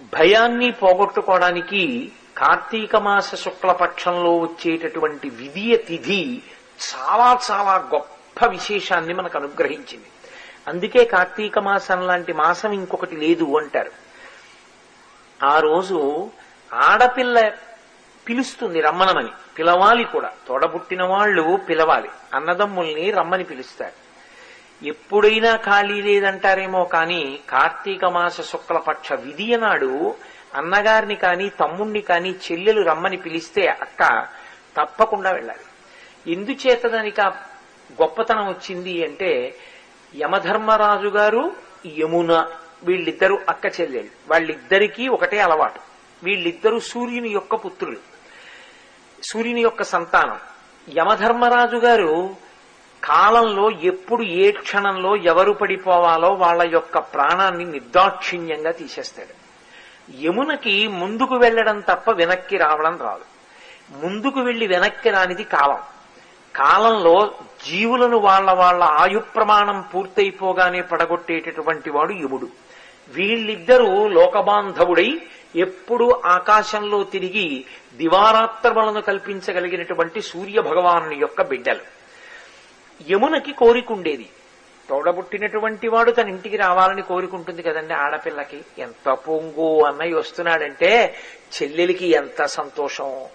భయాన్ని పోగొట్టుకోవడానికి కార్తీక మాస శుక్లపక్షంలో వచ్చేటటువంటి విధియ తిథి చాలా చాలా గొప్ప విశేషాన్ని మనకు అనుగ్రహించింది. అందుకే కార్తీక మాసం లాంటి మాసం ఇంకొకటి లేదు అంటారు. ఆ రోజు ఆడపిల్ల పిలుస్తుంది రమ్మనమని. పిలవాలి కూడా. తోడబుట్టిన వాళ్ళు పిలవాలి. అన్నదమ్ముల్ని రమ్మని పిలుస్తారు. ఎప్పుడైనా ఖాళీ లేదంటారేమో కానీ కార్తీక మాస శుక్లపక్ష విధియ నాడు అన్నగారిని కాని తమ్ముణ్ణి కాని చెల్లెలు రమ్మని పిలిస్తే అక్క తప్పకుండా వెళ్ళాలి. ఎందుచేత దానికి ఆ గొప్పతనం వచ్చింది అంటే యమధర్మరాజు గారు యమున వీళ్ళిద్దరూ అక్క చెల్లెళ్ళు వాళ్ళిద్దరికీ ఒకటే అలవాటు. వీళ్ళిద్దరూ సూర్యుని యొక్క పుత్రులు. సూర్యుని యొక్క సంతానం. యమధర్మరాజు గారు కాలంలో ఎప్పుడు ఏ క్షణంలో ఎవరు పడిపోవాలో వాళ్ళ యొక్క ప్రాణాన్ని నిర్దాక్షిణ్యంగా తీసేస్తాడు. యమునకి ముందుకు వెళ్ళడం తప్ప వెనక్కి రావడం రాదు. ముందుకు వెళ్ళి వెనక్కి రానిది కాలం. కాలంలో జీవులను వాళ్ళ వాళ్ళ ఆయు ప్రమాణం పూర్తయిపోగానే పడగొట్టేటటువంటి వాడు యముడు. వీళ్ళిద్దరూ లోకబాంధవుడై ఎప్పుడు ఆకాశంలో తిరిగి దివారాత్రములను కల్పించగలిగినటువంటి సూర్య భగవాను యొక్క బిడ్డలు. యమునకి కోరికుండేది. తోడబుట్టినటువంటి వాడు తన ఇంటికి రావాలని కోరుకుంటుంది కదండి ఆడపిల్లకి. ఎంత పొంగు అన్నయ్య వస్తున్నాడంటే చెల్లెలికి ఎంత సంతోషం.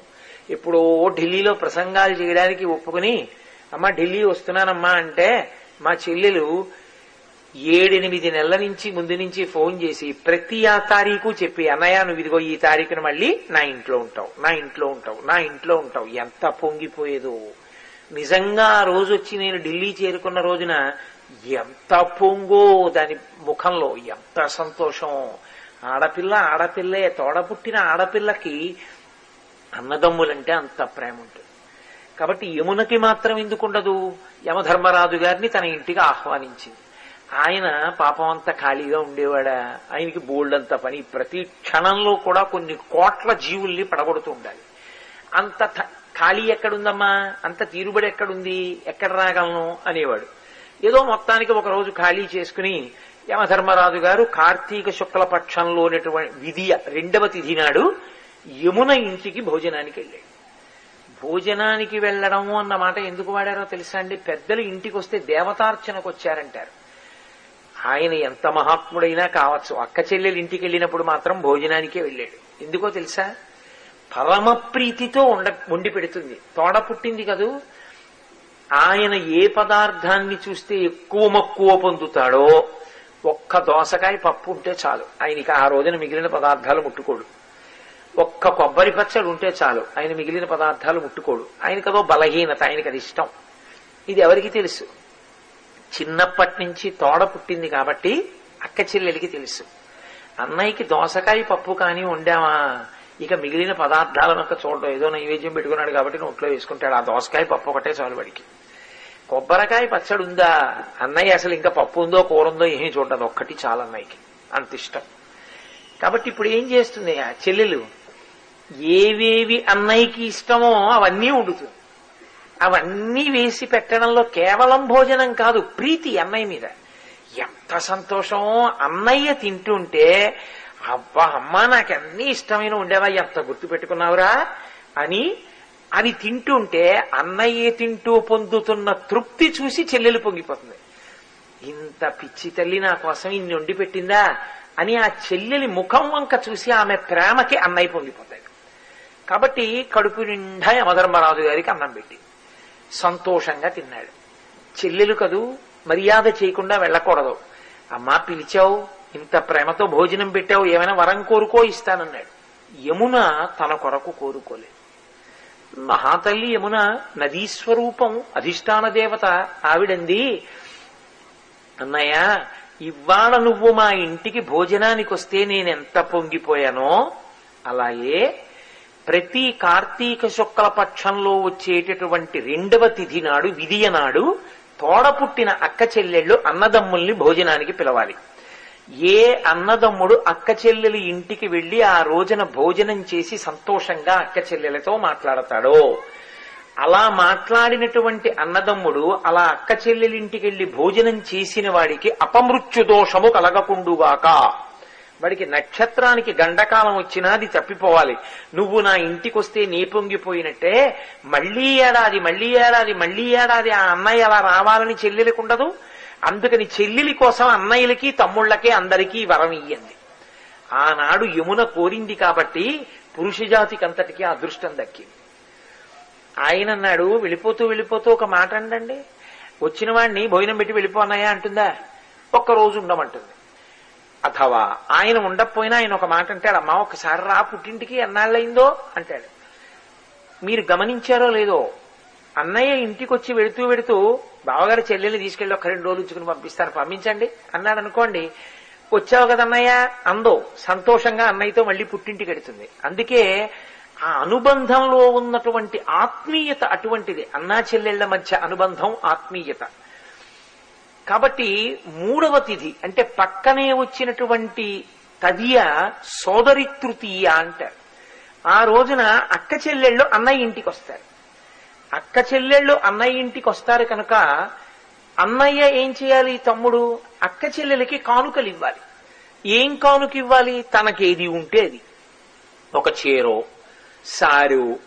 ఇప్పుడు ఢిల్లీలో ప్రసంగాలు చేయడానికి ఒప్పుకుని అమ్మ ఢిల్లీ వస్తున్నానమ్మా అంటే మా చెల్లెలు ఏడెనిమిది నెలల నుంచి ముందు నుంచి ఫోన్ చేసి ప్రతి ఆ తారీఖు చెప్పి అన్నయ్య నువ్వు ఇదిగో ఈ తారీఖున మళ్ళీ నా ఇంట్లో ఉంటావు నా ఇంట్లో ఉంటావు నా ఇంట్లో ఉంటావు. ఎంత పొంగిపోయేదో. నిజంగా ఆ రోజు వచ్చి నేను ఢిల్లీ చేరుకున్న రోజున ఎంత పొంగో దాని ముఖంలో ఎంత సంతోషం. ఆడపిల్ల ఆడపిల్లే తోడపుట్టిన ఆడపిల్లకి అన్నదమ్ములంటే అంత ప్రేమ ఉంటుంది. కాబట్టి యమునకి మాత్రం ఎందుకుండదు యమధర్మరాజు గారిని తన ఇంటికి ఆహ్వానించింది. ఆయన పాపం అంతా ఖాళీగా ఉండేవాడా? ఆయనకి బోల్డంత పని. ప్రతి క్షణంలో కూడా కొన్ని కోట్ల జీవుల్ని పడగొడుతూ ఉండాలి. అంత ఖాళీ ఎక్కడుందమ్మా? అంత తీరుబడి ఎక్కడుంది? ఎక్కడ రాగలను? అనేవాడు. ఏదో మొత్తానికి ఒక రోజు ఖాళీ చేసుకుని యమధర్మరాజు గారు కార్తీక శుక్ల పక్షంలోనటువంటి విధియ రెండవ తిథి నాడు యమున ఇంటికి భోజనానికి వెళ్ళాడు. భోజనానికి వెళ్ళడము అన్న మాట ఎందుకు వాడారో తెలుసా అండి? పెద్దలు ఇంటికి వస్తే దేవతార్చనకు వచ్చారంటారు. ఆయన ఎంత మహాత్ముడైనా కావచ్చు. అక్క చెల్లెలు ఇంటికి వెళ్ళినప్పుడు మాత్రం భోజనానికే వెళ్ళాడు. ఎందుకో తెలుసా? పరమ ప్రీతితో ఉండ వండి పెడుతుంది. తోడ పుట్టింది కదూ? ఆయన ఏ పదార్థాన్ని చూస్తే ఎక్కువ మక్కువ పొందుతాడో ఒక్క దోసకాయ పప్పు ఉంటే చాలు. ఆయనకి ఆ రోజున మిగిలిన పదార్థాలు ముట్టుకోడు. ఒక్క కొబ్బరి పచ్చడి ఉంటే చాలు. ఆయన మిగిలిన పదార్థాలు ముట్టుకోడు. ఆయనకదో బలహీనత ఆయనకి అది ఇష్టం. ఇది ఎవరికి తెలుసు? చిన్నప్పటి నుంచి తోడ పుట్టింది కాబట్టి అక్క చెల్లెలికి తెలుసు. అన్నయ్యకి దోసకాయ పప్పు కానీ వండామా ఇక మిగిలిన పదార్థాలను ఒక చూడడం. ఏదో నైవేద్యం పెట్టుకున్నాడు కాబట్టి నోట్లో వేసుకుంటాడు. ఆ దోసకాయ పప్పు ఒకటే చాలు వాడికి. కొబ్బరికాయ పచ్చడి ఉందా? అన్నయ్య అసలు ఇంకా పప్పు ఉందో కూర ఉందో ఏమీ చూడదు. ఒక్కటి చాలు అన్నయ్యకి. అంత ఇష్టం. కాబట్టి ఇప్పుడు ఏం చేస్తుంది? ఆ చెల్లెలు ఏవేవి అన్నయ్యకి ఇష్టమో అవన్నీ వండుతుంది. అవన్నీ వేసి పెట్టడంలో కేవలం భోజనం కాదు ప్రీతి అన్నయ్య మీద. ఎంత సంతోషం అన్నయ్య తింటుంటే అబ్బా అమ్మా నాకు అన్ని ఇష్టమైన ఉండేవా ఎంత గుర్తు పెట్టుకున్నావురా? అని అని తింటుంటే అన్నయ్య తింటూ పొందుతున్న తృప్తి చూసి చెల్లెలు పొంగిపోతుంది. ఇంత పిచ్చి తల్లి నా కోసం ఇన్ని వండి పెట్టిందా? అని ఆ చెల్లెలి ముఖం వంక చూసి ఆమె ప్రేమకి అన్నయ్య పొంగిపోతాడు కాబట్టి కడుపు నిండా యమధర్మరాజు గారికి అన్నం పెట్టి సంతోషంగా తిన్నాడు. చెల్లెలు కదూ మర్యాద చేయకుండా వెళ్ళకూడదు. అమ్మా పిలిచావు ఇంత ప్రేమతో భోజనం పెట్టావు ఏమైనా వరం కోరుకో ఇస్తానన్నాడు. యమున తన కొరకు కోరుకోలేదు. మహాతల్లి యమున నదీ స్వరూపం అధిష్టాన దేవత ఆవిడంది అన్నయ్య ఇవాళ నువ్వు మా ఇంటికి భోజనానికి వస్తే నేనెంత పొంగిపోయానో అలాగే ప్రతి కార్తీక శుక్ల పక్షంలో వచ్చేటటువంటి రెండవ తిథి నాడు విధియ నాడు తోడ పుట్టిన అక్క చెల్లెళ్ళు అన్నదమ్ముల్ని భోజనానికి పిలవాలి. ఏ అన్నదమ్ముడు అక్క చెల్లెలి ఇంటికి వెళ్ళి ఆ రోజున భోజనం చేసి సంతోషంగా అక్క చెల్లెలతో మాట్లాడతాడో? అలా మాట్లాడినటువంటి అన్నదమ్ముడు అలా అక్క చెల్లెలింటికి వెళ్ళి భోజనం చేసిన వాడికి అపమృత్యు దోషము కలగకుండుగాక. వాడికి నక్షత్రానికి గండకాలం వచ్చినా అది తప్పిపోవాలి. నువ్వు నా ఇంటికి వస్తే నీ పొంగిపోయినట్టే మళ్ళీ ఏడాది మళ్ళీ ఏడాది మళ్ళీ ఏడాది ఆ అన్నయ్య అలా రావాలని చెల్లెలకు ఉండదు? అందుకని చెల్లెలి కోసం అన్నయ్యలకి తమ్ముళ్ళకి అందరికీ వరం ఇయ్యండి. ఆనాడు యమున కోరింది కాబట్టి పురుషజాతికి అంతటికీ అదృష్టం దక్కింది. ఆయన అన్నాడు వెళ్ళిపోతూ వెళ్ళిపోతూ ఒక మాట అండండి వచ్చిన వాడిని భోజనం పెట్టి వెళ్ళిపోన్నాయా అంటుందా? ఒక్కరోజు ఉండమంటుంది. అథవా ఆయన ఉండకపోయినా ఆయన ఒక మాట అంటాడు అమ్మా ఒకసారి రా పుట్టింటికి ఎన్నాళ్ళయిందో? అంటాడు. మీరు గమనించారో లేదో అన్నయ్య ఇంటికి వచ్చి వెళుతూ వెళుతూ బావగారు చెల్లెల్ని తీసుకెళ్ళి ఒక రెండు రోజులు ఉంచుకుని పంపిస్తాను పంపించండి. అన్నాడు అనుకోండి వచ్చావు కదా అన్నయ్య? అందో సంతోషంగా అన్నయ్యతో మళ్ళీ పుట్టింటికి వెడుతుంది. అందుకే ఆ అనుబంధంలో ఉన్నటువంటి ఆత్మీయత అటువంటిది అన్నా చెల్లెళ్ళ మధ్య అనుబంధం ఆత్మీయత. కాబట్టి మూడవ తిథి అంటే పక్కనే వచ్చినటువంటి తదియ సోదరి తృతీయ అంటారు. ఆ రోజున అక్క చెల్లెళ్ళు అన్నయ్య ఇంటికి వస్తారు అక్క చెల్లెళ్ళు అన్నయ్య ఇంటికి వస్తారు కనుక అన్నయ్య ఏం చేయాలి తమ్ముడు? అక్క చెల్లెలకి కానుకలు ఇవ్వాలి. ఏం కానుక ఇవ్వాలి? తనకేది ఉంటే అది. ఒక చీరో సారు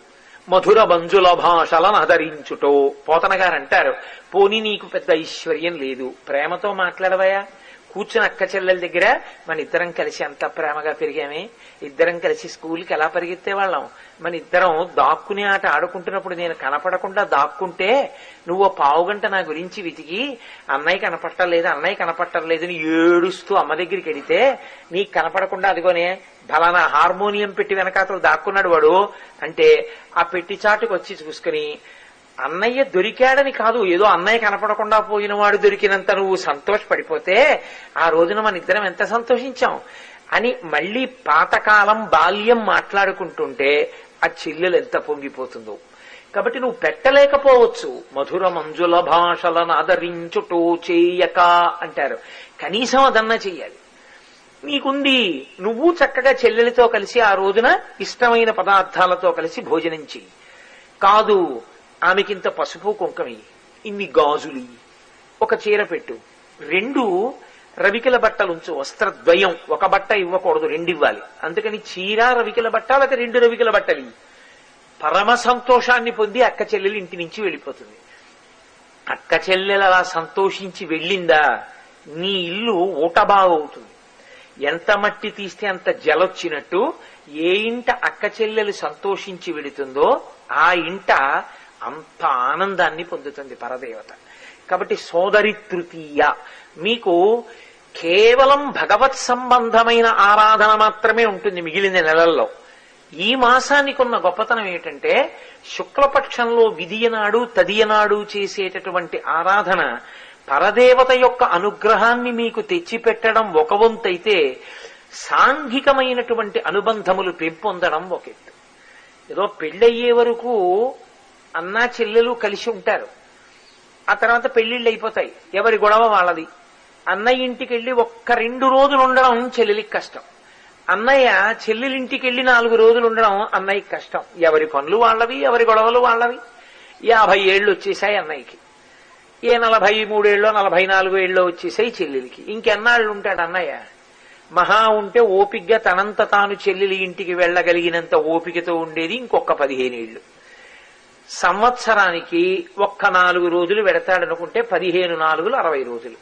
మధుర బంజుల భాషలను ఆదరించుటో పోతనగారు అంటారు పోనీ నీకు పెద్ద ఐశ్వర్యం లేదు. ప్రేమతో మాట్లాడవయా కూర్చుని అక్క చెల్లెల దగ్గర మన ఇద్దరం కలిసి ఎంత ప్రేమగా పెరిగామే. ఇద్దరం కలిసి స్కూల్కి ఎలా పరిగెత్తే వాళ్ళం మన ఇద్దరం దాక్కునే ఆట ఆడుకుంటున్నప్పుడు నేను కనపడకుండా దాక్కుంటే నువ్వు పావుగంట నా గురించి వెతికి అన్నయ్య కనపట్టలేదు అన్నయ్య కనపట్టలేదు అని ఏడుస్తూ అమ్మ దగ్గరికి వెడితే నీకు కనపడకుండా అదిగోనే ఫలానా హార్మోనియం పెట్టి వెనకాతలు దాక్కున్నాడు వాడు. అంటే ఆ పెట్టి చాటుకు వచ్చి చూసుకుని అన్నయ్య దొరికాడని కాదు ఏదో అన్నయ్య కనపడకుండా పోయిన వాడు దొరికినంత నువ్వు సంతోషపడిపోతే ఆ రోజున మన ఇద్దరం ఎంత సంతోషించాం? అని మళ్ళీ పాతకాలం బాల్యం మాట్లాడుకుంటుంటే ఆ చెల్లెలు ఎంత పొంగిపోతుందో. కాబట్టి నువ్వు పెట్టలేకపోవచ్చు. మధుర మంజుల భాషలను ఆదరించుటో చేయక అంటారు. కనీసం అదన్నా చెయ్యాలి. నీకుంది నువ్వు చక్కగా చెల్లెలితో కలిసి ఆ రోజున ఇష్టమైన పదార్థాలతో కలిసి భోజనం చెయ్యి. కాదు ఆమెకింత పసుపు కుంకమి ఇన్ని గాజులు. ఒక చీర పెట్టు. రెండు రవికిల బట్టలుంచు వస్త్రద్వయం. ఒక బట్ట ఇవ్వకూడదు రెండు ఇవ్వాలి అందుకని చీర రవికిల బట్ట లేకపోతే రెండు రవికిల బట్టలు. పరమ సంతోషాన్ని పొంది అక్క చెల్లెలు ఇంటి నుంచి వెళ్ళిపోతుంది. అక్క చెల్లెలు అలా సంతోషించి వెళ్ళిందా నీ ఇల్లు ఊటబాగవుతుంది ఎంత మట్టి తీస్తే అంత జలొచ్చినట్టు ఏ ఇంట అక్క చెల్లెలు సంతోషించి వెళుతుందో ఆ ఇంట అంత ఆనందాన్ని పొందుతుంది పరదేవత. కాబట్టి సోదరి తృతీయ మీకు కేవలం భగవత్ సంబంధమైన ఆరాధన మాత్రమే ఉంటుంది మిగిలిన నెలల్లో. ఈ మాసానికి ఉన్న గొప్పతనం ఏంటంటే శుక్లపక్షంలో విధియనాడు తదియనాడు చేసేటటువంటి ఆరాధన పరదేవత యొక్క అనుగ్రహాన్ని మీకు తెచ్చిపెట్టడం ఒక వంతైతే సాంఘికమైనటువంటి అనుబంధములు పెంపొందడం ఒక ఎత్తు. ఏదో పెళ్ళయ్యే వరకు అన్నా చెల్లెలు కలిసి ఉంటారు. ఆ తర్వాత పెళ్ళిళ్ళు అయిపోతాయి. ఎవరి గొడవ వాళ్ళది. అన్నయ్య ఇంటికి వెళ్ళి ఒక్క రెండు రోజులు ఉండడం చెల్లెలికి కష్టం. అన్నయ్య చెల్లెలింటికి వెళ్ళి నాలుగు రోజులు ఉండడం అన్నయ్యకి కష్టం. ఎవరి పనులు వాళ్ళవి ఎవరి గొడవలు వాళ్ళవి. యాభై ఏళ్ళు వచ్చేసాయి అన్నయ్యకి. ఏ నలభై మూడేళ్ళలో నలభై నాలుగు ఏళ్ళలో వచ్చేసాయి చెల్లెలికి. ఇంకెన్నాళ్ళు ఉంటాడు అన్నయ్య? మహా ఉంటే ఓపిగ్గా తనంత తాను చెల్లెలి ఇంటికి వెళ్ళగలిగినంత ఓపికతో ఉండేది ఇంకొక పదిహేను ఏళ్ళు సంవత్సరానికి ఒక్క నాలుగు రోజులు పెడతాడనుకుంటే పదిహేను నాలుగులు అరవై రోజులు.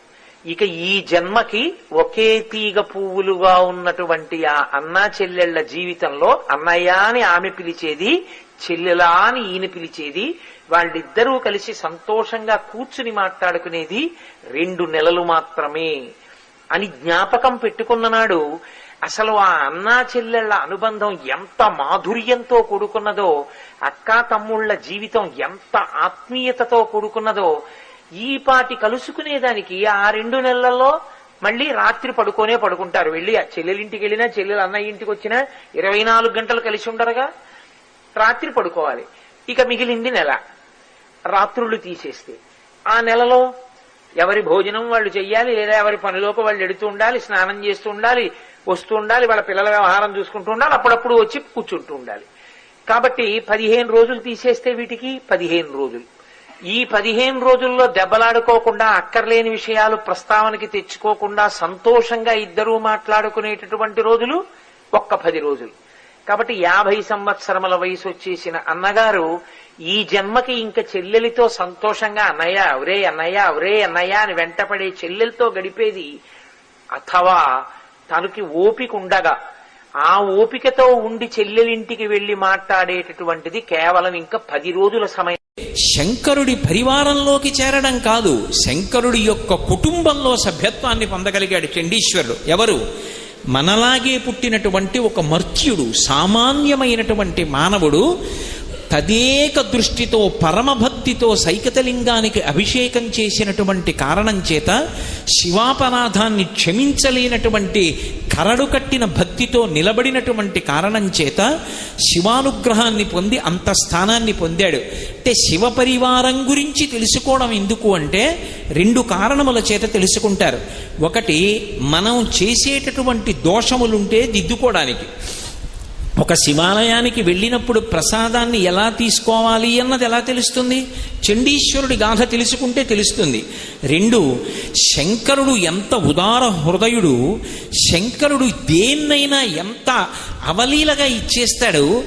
ఇక ఈ జన్మకి ఒకే తీగ పువ్వులుగా ఉన్నటువంటి ఆ అన్నా చెల్లెళ్ళ జీవితంలో అన్నయ్య అని ఆమె పిలిచేది చెల్లెలా అని ఈయన పిలిచేది వాళ్ళిద్దరూ కలిసి సంతోషంగా కూర్చుని మాట్లాడుకునేది రెండు నెలలు మాత్రమే అని జ్ఞాపకం పెట్టుకున్న నాడు అసలు ఆ అన్నా చెల్లెళ్ళ అనుబంధం ఎంత మాధుర్యంతో కూడుకున్నదో అక్కా తమ్ముళ్ళ జీవితం ఎంత ఆత్మీయతతో కూడుకున్నదో ఈ పాటి కలుసుకునేదానికి ఆ రెండు నెలల్లో మళ్ళీ రాత్రి పడుకోనే పడుకుంటారు. వెళ్ళి ఆ చెల్లెలింటికి వెళ్ళినా చెల్లెలు అన్నయ్య ఇంటికి వచ్చినా ఇరవై నాలుగు గంటలు కలిసి ఉండరుగా. రాత్రి పడుకోవాలి. ఇక మిగిలింది నెల. రాత్రులు తీసేస్తే. ఆ నెలలో ఎవరి భోజనం వాళ్ళు చెయ్యాలి లేదా ఎవరి పనిలోకి వాళ్ళు ఎడుతూ ఉండాలి స్నానం చేస్తూ ఉండాలి వస్తూ ఉండాలి వాళ్ళ పిల్లల వ్యవహారం చూసుకుంటూ ఉండాలి అప్పుడప్పుడు వచ్చి కూర్చుంటూ ఉండాలి. కాబట్టి పదిహేను రోజులు తీసేస్తే వీటికి పదిహేను రోజులు. ఈ పదిహేను రోజుల్లో దెబ్బలాడుకోకుండా అక్కర్లేని విషయాలు ప్రస్తావనకి తెచ్చుకోకుండా సంతోషంగా ఇద్దరూ మాట్లాడుకునేటటువంటి రోజులు ఒక్క పది రోజులు. కాబట్టి యాభై సంవత్సరముల వయసు వచ్చేసిన అన్నగారు ఈ జన్మకి ఇంక చెల్లెలితో సంతోషంగా అన్నయ్య ఒరే అన్నయ్య ఒరే అన్నయ్య అని వెంటపడే చెల్లెలతో గడిపేది అథవా తనకి ఓపిక ఉండగా ఆ ఓపికతో ఉండి చెల్లెలింటికి వెళ్ళి మాట్లాడేటటువంటిది కేవలం ఇంకా పది రోజుల సమయం. శంకరుడి పరివారంలోకి చేరడం కాదు శంకరుడి యొక్క కుటుంబంలో సభ్యత్వాన్ని పొందగలిగాడు చండీశ్వరుడు. ఎవరు? మనలాగే పుట్టినటువంటి ఒక మర్త్యుడు సామాన్యమైనటువంటి మానవుడు తదేక దృష్టితో పరమభక్తితో సైకతలింగానికి అభిషేకం చేసినటువంటి కారణం చేత శివాపరాధాన్ని క్షమించలేనటువంటి కరడు కట్టిన భక్తితో నిలబడినటువంటి కారణం చేత శివానుగ్రహాన్ని పొంది అంత స్థానాన్ని పొందాడు. అంటే శివ పరివారం గురించి తెలుసుకోవడం ఎందుకు అంటే రెండు కారణముల చేత తెలుసుకుంటారు. ఒకటి మనం చేసేటటువంటి దోషములుంటే దిద్దుకోవడానికి. ఒక శివాలయానికి వెళ్ళినప్పుడు ప్రసాదాన్ని ఎలా తీసుకోవాలి అన్నది ఎలా తెలుస్తుంది? చండీశ్వరుడి గాథ తెలుసుకుంటే తెలుస్తుంది. రెండు శంకరుడు ఎంత ఉదార హృదయుడు శంకరుడు దేన్నైనా ఎంత అవలీలగా ఇచ్చేస్తాడు